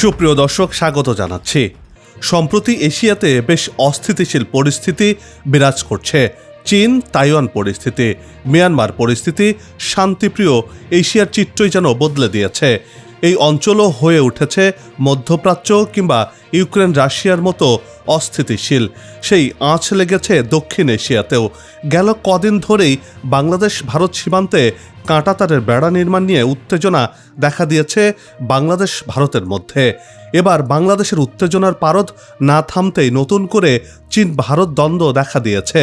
সুপ্রিয় দর্শক, স্বাগত জানাচ্ছি। সম্প্রতি এশিয়াতে বেশ অস্থিতিশীল পরিস্থিতি বিরাজ করছে। চীন, তাইওয়ান পরিস্থিতি, মিয়ানমার পরিস্থিতি শান্তিপ্রিয় এশিয়ার চিত্রই যেন বদলে দিয়েছে। এই অঞ্চলও হয়ে উঠেছে মধ্যপ্রাচ্য কিংবা ইউক্রেন রাশিয়ার মতো অস্থিতিশীল। সেই আঁচ লেগেছে দক্ষিণ এশিয়াতেও। গেল কদিন ধরেই বাংলাদেশ ভারত সীমান্তে কাঁটাতারের বেড়া নির্মাণ নিয়ে উত্তেজনা দেখা দিয়েছে বাংলাদেশ ভারতের মধ্যে। এবার বাংলাদেশের উত্তেজনার পারদ না থামতেই নতুন করে চীন ভারত দ্বন্দ্ব দেখা দিয়েছে।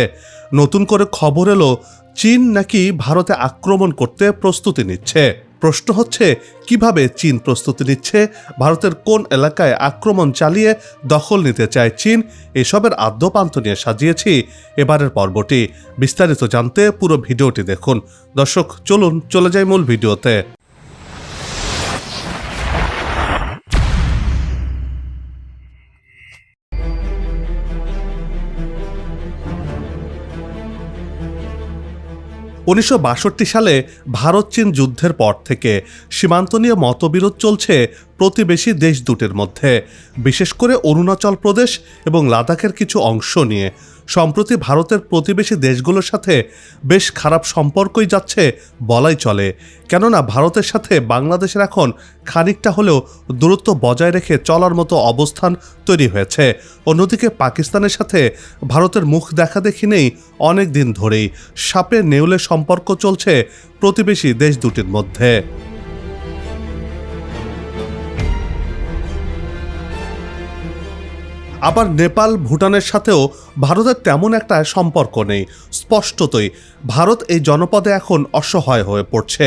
নতুন করে খবর এলো, চীন নাকি ভারতে আক্রমণ করতে প্রস্তুতি নিচ্ছে। প্রশ্ন হচ্ছে, কীভাবে চীন প্রস্তুতি নিচ্ছে? ভারতের কোন এলাকায় আক্রমণ চালিয়ে দখল নিতে চায় চীন? এসবের আদ্যপান্ত নিয়ে সাজিয়েছি এবারের পর্বটি। বিস্তারিত জানতে পুরো ভিডিওটি দেখুন। দর্শক, চলুন, চলে যাই মূল ভিডিওতে। উনিশশো বাষট্টি সালে ভারত চীন যুদ্ধের পর থেকে সীমান্ত নিয়ে মতবিরোধ চলছে প্রতিবেশী দেশ দুটির মধ্যে। বিশেষ করে অরুণাচল প্রদেশ এবং লাদাখের কিছু অংশ নিয়ে সম্প্রতি ভারতের প্রতিবেশী দেশগুলোর সাথে বেশ খারাপ সম্পর্কই যাচ্ছে বলাই চলে। কেননা ভারতের সাথে বাংলাদেশের এখন খানিকটা হলেও দূরত্ব বজায় রেখে চলার মতো অবস্থান তৈরি হয়েছে। অন্যদিকে পাকিস্তানের সাথে ভারতের মুখ দেখা দেখি নেই অনেক দিন ধরেই। সাপে নেউলে সম্পর্ক চলছে প্রতিবেশী দেশ দুটির মধ্যে। আবার নেপাল, ভুটানের সাথেও ভারতের তেমন একটা সম্পর্ক নেই। স্পষ্টতই, ভারত এই জনপদে এখন অসহায় হয়ে পড়ছে।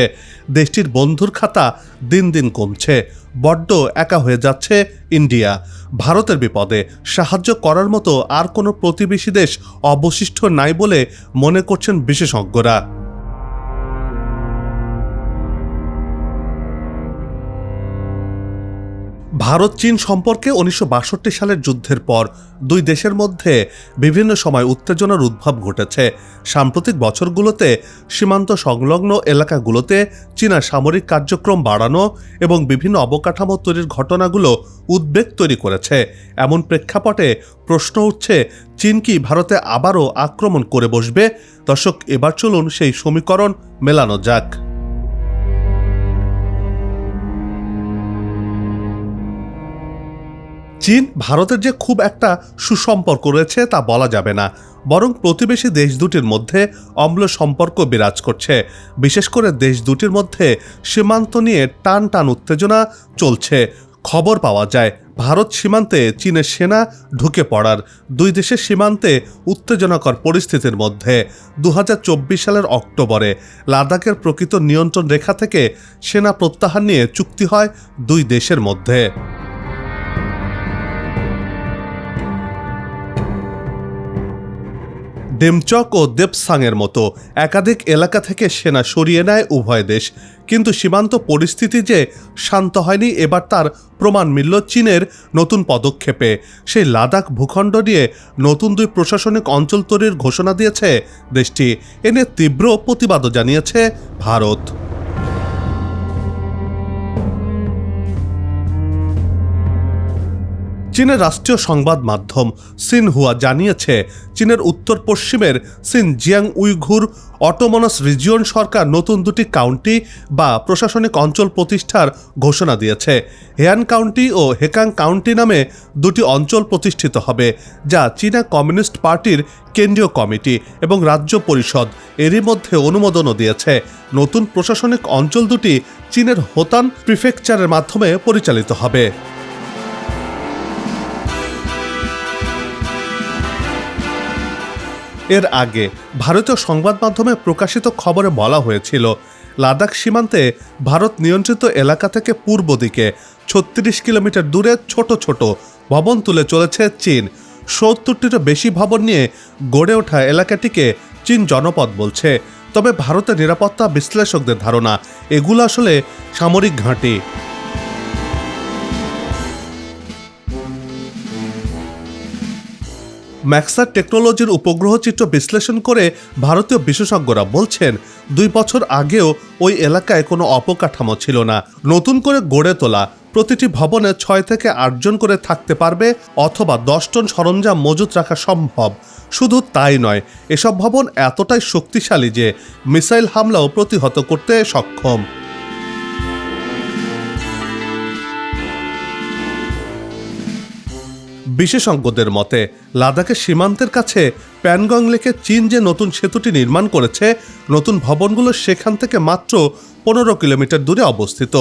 দেশটির বন্ধুর খাতা দিন দিন কমছে। বড্ড একা হয়ে যাচ্ছে ইন্ডিয়া। ভারতের বিপদে সাহায্য করার মতো আর কোনো প্রতিবেশী দেশ অবশিষ্ট নাই বলে মনে করছেন বিশেষজ্ঞরা। ভারত চীন সম্পর্কে উনিশশো বাষট্টি সালের যুদ্ধের পর দুই দেশের মধ্যে বিভিন্ন সময় উত্তেজনার উদ্ভব ঘটেছে। সাম্প্রতিক বছরগুলোতে সীমান্ত সংলগ্ন এলাকাগুলোতে চীনা সামরিক কার্যক্রম বাড়ানো এবং বিভিন্ন অবকাঠামো তৈরির ঘটনাগুলো উদ্বেগ তৈরি করেছে। এমন প্রেক্ষাপটে প্রশ্ন উঠছে, চীন কি ভারতে আবারও আক্রমণ করে বসবে? দর্শক, এবার চলুন সেই সমীকরণ মেলানো যাক। চীন, ভারতের যে খুব একটা সুসম্পর্ক রয়েছে তা বলা যাবে না, বরং প্রতিবেশী দেশ দুটির মধ্যে অম্ল সম্পর্ক বিরাজ করছে। বিশেষ করে দেশ দুটির মধ্যে সীমান্ত নিয়ে টান টান উত্তেজনা চলছে। খবর পাওয়া যায়, ভারত সীমান্তে চীনের সেনা ঢুকে পড়ার, দুই দেশের সীমান্তে উত্তেজনাকর পরিস্থিতির মধ্যে। দু হাজার চব্বিশ সালের অক্টোবরে লাদাখের প্রকৃত নিয়ন্ত্রণ রেখা থেকে সেনা প্রত্যাহার নিয়ে চুক্তি হয় দুই দেশের মধ্যে। ডেমচক ও দেবসাংয়ের মতো একাধিক এলাকা থেকে সেনা সরিয়ে নেয় উভয় দেশ। কিন্তু সীমান্ত পরিস্থিতি যে শান্ত হয়নি, এবার তার প্রমাণ মিলল চীনের নতুন পদক্ষেপে। সেই লাদাখ ভূখণ্ড নিয়ে নতুন দুই প্রশাসনিক অঞ্চল তৈরির ঘোষণা দিয়েছে দেশটি। এনে তীব্র প্রতিবাদও জানিয়েছে ভারত। চীনের রাষ্ট্রীয় সংবাদ মাধ্যম সিনহুয়া জানিয়েছে, চীনের উত্তর পশ্চিমের সিনজিয়াং উইঘুর অটোমনাস রিজিয়ন সরকার নতুন দুটি কাউন্টি বা প্রশাসনিক অঞ্চল প্রতিষ্ঠার ঘোষণা দিয়েছে। হেয়ান কাউন্টি ও হেকাং কাউন্টি নামে দুটি অঞ্চল প্রতিষ্ঠিত হবে, যা চীনা কমিউনিস্ট পার্টির কেন্দ্রীয় কমিটি এবং রাজ্য পরিষদ। এরই মধ্যে অনুমোদনও দিয়েছে। নতুন প্রশাসনিক অঞ্চল দুটি চীনের হোতান প্রিফেকচারের মাধ্যমে পরিচালিত হবে। এর আগে ভারতীয় সংবাদ মাধ্যমে প্রকাশিত খবরে বলা হয়েছিল, লাদাখ সীমান্তে ভারত নিয়ন্ত্রিত এলাকা থেকে পূর্ব দিকে ছত্রিশ কিলোমিটার দূরে ছোট ছোট ভবন তুলে চলেছে চীন। সত্তরটিরও বেশি ভবন নিয়ে গড়ে ওঠা এলাকাটিকে চীন জনপদ বলছে। তবে ভারতের নিরাপত্তা বিশ্লেষকদের ধারণা, এগুলো আসলে সামরিক ঘাঁটি। ম্যাক্সার টেকনোলজির উপগ্রহ চিত্র বিশ্লেষণ করে ভারতীয় বিশেষজ্ঞরা বলছেন, দুই বছর আগেও ওই এলাকায় কোনো অপকাঠামো ছিল না। নতুন করে গড়ে তোলা প্রতিটি ভবনে ছয় থেকে আটজন করে থাকতে পারবে অথবা দশ টন সরঞ্জাম মজুত রাখা সম্ভব। শুধু তাই নয়, এসব ভবন এতটাই শক্তিশালী যে মিসাইল হামলাও প্রতিহত করতে সক্ষম। বিশেষজ্ঞদের মতে, লাদাখের সীমান্তের কাছে প্যানগং লেকে চীন যে নতুন সেতুটি নির্মাণ করেছে, নতুন ভবনগুলো সেখান থেকে মাত্র পনেরো কিলোমিটার দূরে অবস্থিত।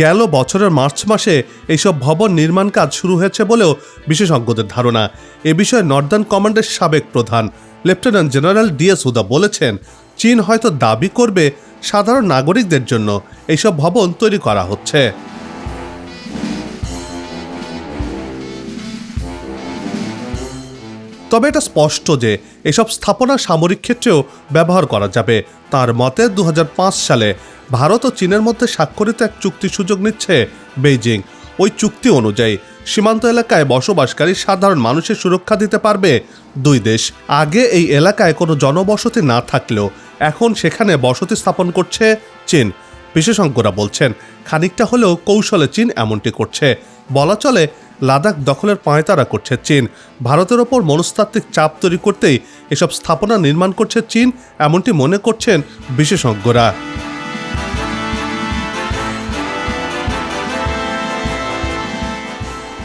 গেল বছরের মার্চ মাসে এইসব ভবন নির্মাণ কাজ শুরু হয়েছে বলেও বিশেষজ্ঞদের ধারণা। এ বিষয়ে নর্দার্ন কমান্ডের সাবেক প্রধান, লেফটেন্যান্ট জেনারেল ডিএস হুদা বলেছেন, চীন হয়তো দাবি করবে সাধারণ নাগরিকদের জন্য এইসব ভবন তৈরি করা হচ্ছে। তবে এটা স্পষ্ট যে এসব স্থাপনা সামরিক ক্ষেত্রেও ব্যবহার করা যাবে। তার মতে, দুহাজার পাঁচ সালে ভারত ও চীনের মধ্যে স্বাক্ষরিত এক চুক্তি সুযোগ নিচ্ছে বেইজিং। ওই চুক্তি অনুযায়ী সীমান্ত এলাকায় বসবাসকারী সাধারণ মানুষের সুরক্ষা দিতে পারবে দুই দেশ। আগে এই এলাকায় কোনো জনবসতি না থাকলেও এখন সেখানে বসতি স্থাপন করছে চীন। বিশেষজ্ঞরা বলছেন, খানিকটা হলেও কৌশলে চীন এমনটি করছে। বলা চলে লাদাখ দখলের পায়তারা করছে চীন। ভারতের ওপর মনস্তাত্ত্বিক চাপ তৈরি করতেই এসব স্থাপনা নির্মাণ করছে চীন, এমনটি মনে করছেন বিশেষজ্ঞরা।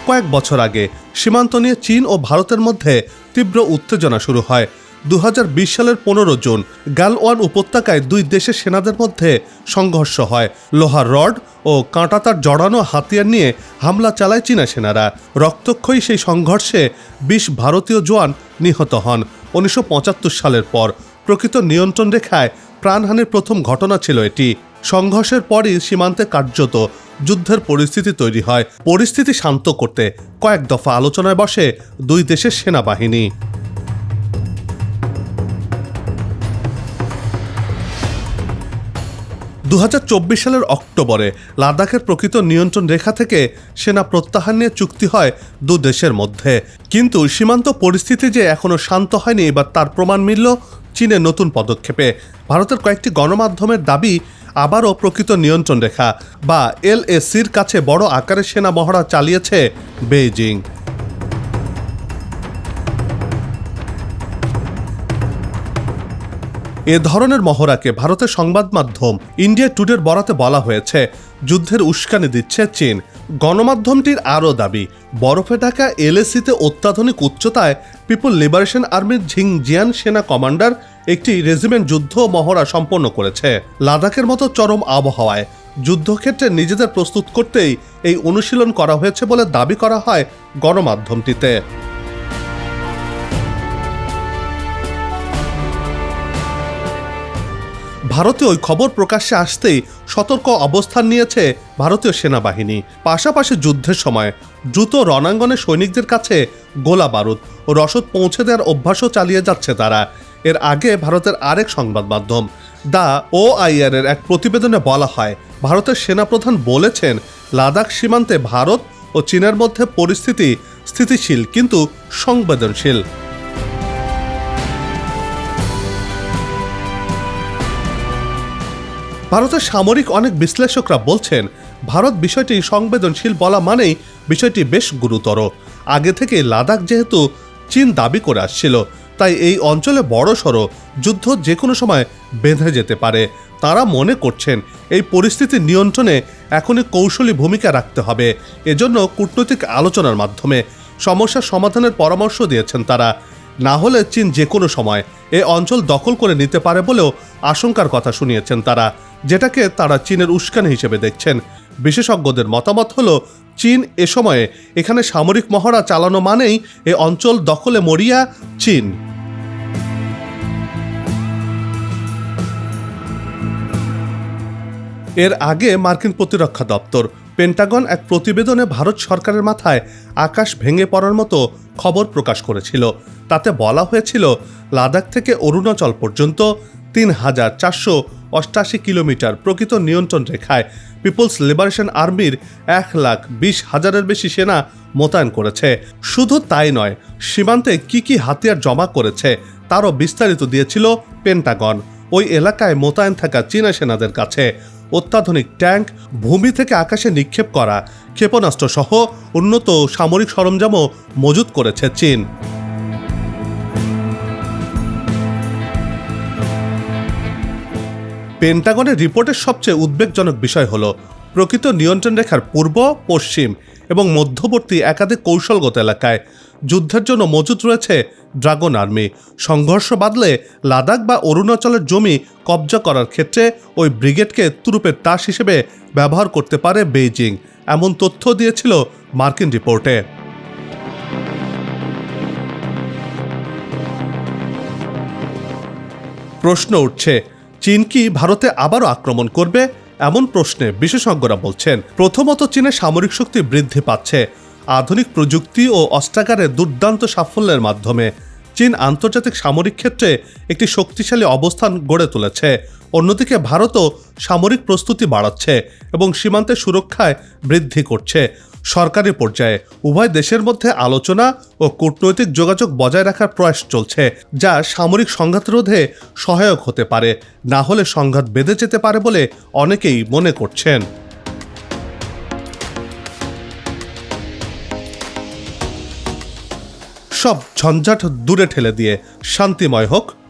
কয়েক বছর আগে সীমান্ত নিয়ে চীন ও ভারতের মধ্যে তীব্র উত্তেজনা শুরু হয়। দু হাজার বিশ সালের পনেরো জুন গালওয়ান উপত্যকায় দুই দেশের সেনাদের মধ্যে সংঘর্ষ হয়। লোহার রড ও কাঁটাতার জড়ানো হাতিয়ার নিয়ে হামলা চালায় চীনা সেনারা। রক্তক্ষয়ী সেই সংঘর্ষে বিশ ভারতীয় জওয়ান নিহত হন। উনিশশো পঁচাত্তর সালের পর প্রকৃত নিয়ন্ত্রণ রেখায় প্রাণহানির প্রথম ঘটনা ছিল এটি। সংঘর্ষের পরই সীমান্তে কার্যত যুদ্ধের পরিস্থিতি তৈরি হয়। পরিস্থিতি শান্ত করতে কয়েক দফা আলোচনায় বসে দুই দেশের সেনাবাহিনী। দু হাজার চব্বিশ সালের অক্টোবরে লাদাখের প্রকৃত নিয়ন্ত্রণ রেখা থেকে সেনা প্রত্যাহার নিয়ে চুক্তি হয় দু দেশের মধ্যে। কিন্তু সীমান্ত পরিস্থিতি যে এখনও শান্ত হয়নি বা তার প্রমাণ মিলল চীনের নতুন পদক্ষেপে। ভারতের কয়েকটি গণমাধ্যমের দাবি আবারও প্রকৃত নিয়ন্ত্রণ রেখা বা এলএসির কাছে বড় আকারের সেনা মহড়া চালিয়েছে বেইজিং। এ ধরনের মহড়াকে ভারতের সংবাদ মাধ্যম ইন্ডিয়া টুডের বরাতে বলা হয়েছে। যুদ্ধের উস্কানি দিচ্ছে চীন। গণমাধ্যমটির আরও দাবি, বরফে ঢাকা এলএসিতে অত্যাধুনিক উচ্চতায় পিপল লিবারেশন আর্মির ঝিংজিয়ান সেনা কমান্ডার একটি রেজিমেন্ট যুদ্ধ মহড়া সম্পন্ন করেছে। লাদাখের মতো চরম আবহাওয়ায় যুদ্ধক্ষেত্রে নিজেদের প্রস্তুত করতেই এই অনুশীলন করা হয়েছে বলে দাবি করা হয় গণমাধ্যমটিতে। ভারতে ওই খবর প্রকাশ্যে আসতেই সতর্ক অবস্থান নিয়েছে ভারতীয় সেনাবাহিনী। পাশাপাশি যুদ্ধের সময় দ্রুত রণাঙ্গনে সৈনিকদের কাছে গোলা বারুদ ও রসদ পৌঁছে দেওয়ার অভ্যাসও চালিয়ে যাচ্ছে তারা। এর আগে ভারতের আরেক সংবাদ মাধ্যম দা ও এর এক প্রতিবেদনে বলা হয়, ভারতের সেনাপ্রধান বলেছেন, লাদাখ সীমান্তে ভারত ও চীনের মধ্যে পরিস্থিতি স্থিতিশীল কিন্তু সংবেদনশীল। ভারতের সামরিক অনেক বিশ্লেষকরা বলছেন, ভারত বিষয়টি সংবেদনশীল বলা মানেই বিষয়টি বেশ গুরুতর। আগে থেকে লাদাখ যেহেতু চীন দাবি করে আসছিল, তাই এই অঞ্চলে বড় সড়ো যুদ্ধ যে কোনো সময় বেঁধে যেতে পারে। তারা মনে করছেন, এই পরিস্থিতি নিয়ন্ত্রণে এখনই কৌশলী ভূমিকা রাখতে হবে। এজন্য কূটনৈতিক আলোচনার মাধ্যমে সমস্যার সমাধানের পরামর্শ দিয়েছেন তারা। না হলে চীন যে কোনো সময় এ অঞ্চল দখল করে নিতে পারে বলেও আশঙ্কার কথা শুনিয়েছেন তারা। যেটাকে তারা চীনের উস্কানি হিসেবে দেখছেন। বিশেষজ্ঞদের মতামত হলো, চীন এ সময়ে এখানে সামরিক মহড়া চালানো মানেই এ অঞ্চল দখলে মরিয়া চীন। এর আগে মার্কিন প্রতিরক্ষা দপ্তর, পেন্টাগন এক প্রতিবেদনে ভারত সরকারের মাথায় আকাশ ভেঙে পড়ার মতো খবর প্রকাশ করেছিল। তাতে বলা হয়েছিল, লাদাখ থেকে অরুণাচল পর্যন্ত তিন হাজার চারশো অষ্টাশি কিলোমিটার প্রকৃত নিয়ন্ত্রণ রেখায় পিপলস লিবারেশন আর্মির এক লাখ বিশ হাজারের বেশি সেনা মোতায়েন করেছে। শুধু তাই নয়, সীমান্তে কি কি হাতিয়ার জমা করেছে তারও বিস্তারিত দিয়েছিল পেন্টাগন। ওই এলাকায় মোতায়েন থাকা চীনা সেনাদের কাছে অত্যাধুনিক ট্যাঙ্ক, ভূমি থেকে আকাশে নিক্ষেপ করা ক্ষেপণাস্ত্র সহ উন্নত সামরিক সরঞ্জামও মজুত করেছে চীন। পেন্টাগনের রিপোর্টের সবচেয়ে উদ্বেগজনক বিষয় হল, প্রকৃত নিয়ন্ত্রণ রেখার পূর্ব, পশ্চিম এবং মধ্যবর্তী একাধিক কৌশলগত এলাকায় যুদ্ধের জন্য মজুত রয়েছে ড্রাগন আর্মি। সংঘর্ষ বাদলে লাদাখ বা অরুণাচলের জমি কবজা করার ক্ষেত্রে ওই ব্রিগেডকে তুরুপের তাস হিসেবে ব্যবহার করতে পারে বেইজিং, এমন তথ্য দিয়েছিল মার্কিন রিপোর্টে। প্রশ্ন উঠছে চীন কি ভারতে আবারও আক্রমণ করবে? এমন প্রশ্নে বিশেষজ্ঞরা বলছেন, প্রথমত চীনের সামরিক শক্তি বৃদ্ধি পাচ্ছে। আধুনিক প্রযুক্তি ও অস্ত্রাগারের দুর্দান্ত সাফল্যের মাধ্যমে চীন আন্তর্জাতিক সামরিক ক্ষেত্রে একটি শক্তিশালী অবস্থান গড়ে তুলেছে। অন্যদিকে ভারতও সামরিক প্রস্তুতি বাড়াচ্ছে এবং সীমান্তে সুরক্ষায় বৃদ্ধি করছে। সরকারি পর্যায়ে উভয় দেশের মধ্যে আলোচনা ও কূটনৈতিক যোগাযোগ বজায় রাখার প্রয়াস চলছে, যা সামরিক সংঘাত রোধে সহায়ক হতে পারে, না হলে সংঘাত বেঁধে যেতে পারে বলে অনেকেই মনে করছেন। সব ঝঞ্ঝাট দূরে ঠেলে দিয়ে শান্তিময় হোক।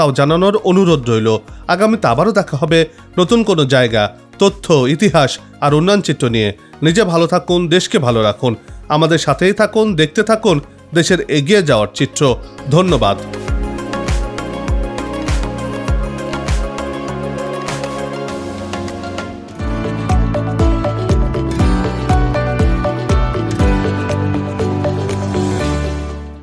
তাও জানানোর অনুরোধ রইল। আগামীতে আবারও দেখা হবে। নতুন কোনো জায়গা, তথ্য, ইতিহাস আর উন্নয়ন চিত্র নিয়ে। নিজে ভালো থাকুন, দেশকে ভালো রাখুন। আমাদের সাথেই থাকুন, দেখতে থাকুন, দেশের এগিয়ে যাওয়ার চিত্র। ধন্যবাদ।